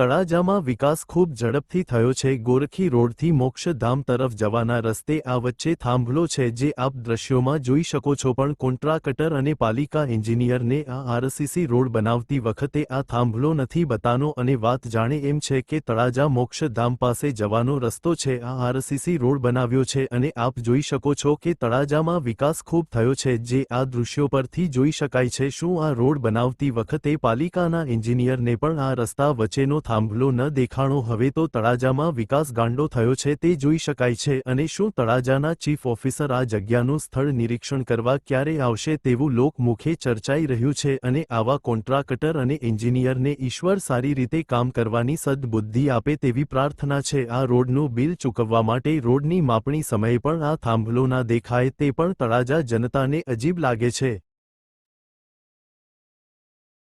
તળાજામાં વિકાસ ખૂબ ઝડપથી થયો છે. ગોરખી રોડથી મોક્ષધામ તરફ જવાના રસ્તે આ વચ્ચે થાંભલો છે જે આપ દ્રશ્યોમાં જોઈ શકો છો. પણ કોન્ટ્રાક્ટર અને પાલિકા એન્જિનિયરને આ આરસીસી રોડ બનાવતી વખતે આ થાંભલો નથી બતાનો અને વાત જાણે એમ છે કે તળાજા મોક્ષધામ પાસે જવાનો રસ્તો છે. આ આરસીસી રોડ બનાવ્યો છે અને આપ જોઈ શકો છો કે તળાજામાં વિકાસ ખૂબ થયો છે જે આ દૃશ્યો પરથી જોઈ શકાય છે. શું આ રોડ બનાવતી વખતે પાલિકાના એન્જિનિયરને પણ આ રસ્તા વચ્ચેનો થાંભલો ન દેખાણો, હવે તો તળાજામાં વિકાસ ગાંડો થયો છે, તે જોઈ શકાય છે, અને શું તળાજાના ચીફ ઓફિસર આ જગ્યાનું સ્થળ નિરીક્ષણ કરવા ક્યારે આવશે તેવું લોકમુખે ચર્ચાઈ રહ્યું છે, અને આવા કોન્ટ્રાક્ટર અને એન્જિનિયરને ઈશ્વર સારી રીતે કામ કરવાની સદબુદ્ધિ આપે તેવી પ્રાર્થના છે. આ રોડનું બિલ ચૂકવવા માટે રોડની માપણી સમયે પણ આ થાંભલો ના દેખાય, તે પણ તળાજા જનતાને અજીબ લાગે છે.